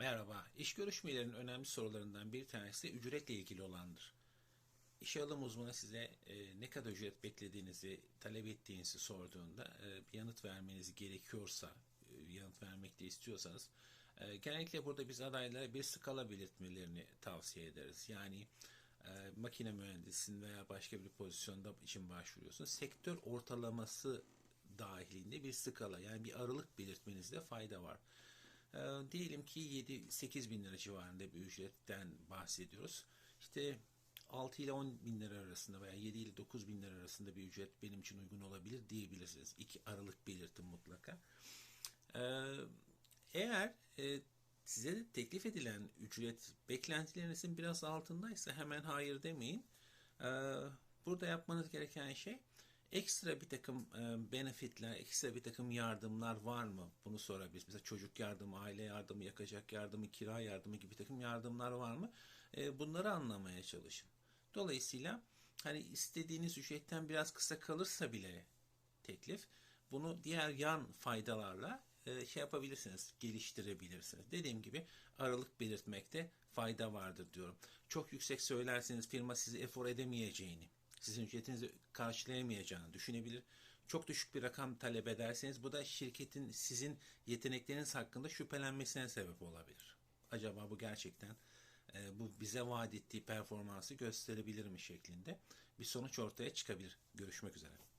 Merhaba. İş görüşmelerinin önemli sorularından bir tanesi ücretle ilgili olandır. İşe alım uzmanı size e, ne kadar ücret beklediğinizi, talep ettiğinizi sorduğunda e, yanıt vermeniz gerekiyorsa, e, yanıt vermek de istiyorsanız, e, genellikle burada biz adaylara bir skala belirtmelerini tavsiye ederiz. Yani e, makine mühendisinin veya başka bir pozisyonda için başvuruyorsunuz. Sektör ortalaması dahilinde bir skala yani bir aralık belirtmenizde fayda var. E, diyelim ki 7-8 bin lira civarında bir ücretten bahsediyoruz. İşte 6 ile 10 bin lira arasında veya 7 ile 9 bin lira arasında bir ücret benim için uygun olabilir diyebilirsiniz. İki aralık belirtin mutlaka. Ee, eğer e, size teklif edilen ücret beklentilerinizin biraz altındaysa hemen hayır demeyin. Ee, burada yapmanız gereken şey ekstra bir takım e, benefitler, ekstra bir takım yardımlar var mı? Bunu sorabiliriz. Mesela çocuk yardımı, aile yardımı, yakacak yardımı, kira yardımı gibi bir takım yardımlar var mı? E, bunları anlamaya çalışın. Dolayısıyla hani istediğiniz ücretten biraz kısa kalırsa bile teklif bunu diğer yan faydalarla e, şey yapabilirsiniz, geliştirebilirsiniz. Dediğim gibi aralık belirtmekte fayda vardır diyorum. Çok yüksek söylerseniz firma sizi efor edemeyeceğini, sizin ücretinizi karşılayamayacağını düşünebilir. Çok düşük bir rakam talep ederseniz bu da şirketin sizin yetenekleriniz hakkında şüphelenmesine sebep olabilir. Acaba bu gerçekten e, bu bize vaat ettiği performansı gösterebilir mi şeklinde bir sonuç ortaya çıkabilir. Görüşmek üzere.